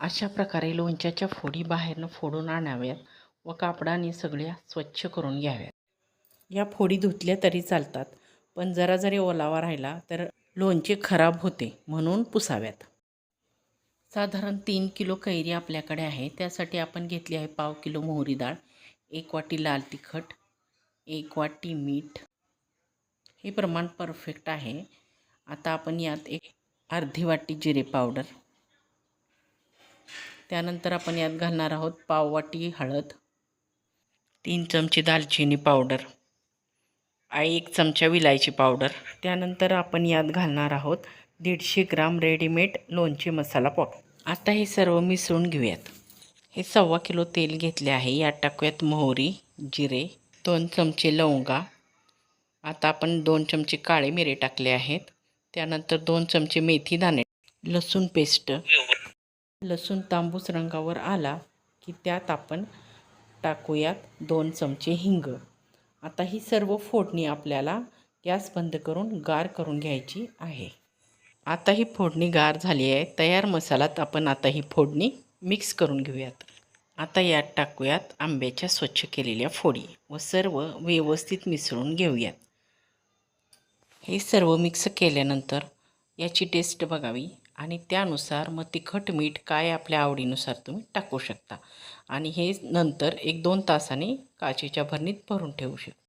अशा प्रकारे लोणच्याच्या फोडी बाहेरनं फोडून आणाव्यात व कापडाने सगळ्या स्वच्छ करून घ्याव्यात. या फोडी धुतल्या तरी चालतात पण जरा जरी ओलावा राहिला तर लोणचे खराब होते म्हणून पुसाव्यात. साधारण तीन किलो कैरी आपल्याकडे आहे त्यासाठी आपण घेतली आहे पाव किलो मोहरी डाळ एक वाटी लाल तिखट एक वाटी मीठ. हे प्रमाण परफेक्ट आहे. आता आपण यात एक अर्धी वाटी जिरे पावडर त्यानंतर आपण यात घालणार आहोत पाववाटी हळद तीन चमचे दालचिनी पावडर आणि एक चमचा विलायची पावडर. त्यानंतर आपण यात घालणार आहोत दीडशे ग्राम रेडीमेड लोणचे मसाला पावडर आता हे सर्व मिसळून घेऊयात. हे सव्वा किलो तेल घेतले आहे. यात टाकूयात मोहरी जिरे दोन चमचे लवंगा. आता आपण दोन चमचे काळे मिरे टाकले आहेत. त्यानंतर दोन चमचे मेथी दाणे. लसूण पेस्ट. लसूण तांबूस रंगावर आला की त्यात आपण टाकूयात दोन चमचे हिंग. आता ही सर्व फोडणी आपल्याला गॅस बंद करून गार करून घ्यायची आहे. आता ही फोडणी गार झाली आहे. तयार मसाल्यात आपण आता ही फोडणी मिक्स करून घेऊयात. आता यात टाकूयात आंब्याच्या स्वच्छ केलेल्या फोडी व सर्व व्यवस्थित मिसळून घेऊयात. हे सर्व मिक्स केल्यानंतर याची टेस्ट बघावी. आणि त्यानुसार मग तिखट मीठ काय आपल्या आवडीनुसार तुम्ही टाकू शकता. आणि हे नंतर एक दोन तासाने काचेच्या भरणीत भरून ठेवू शकता.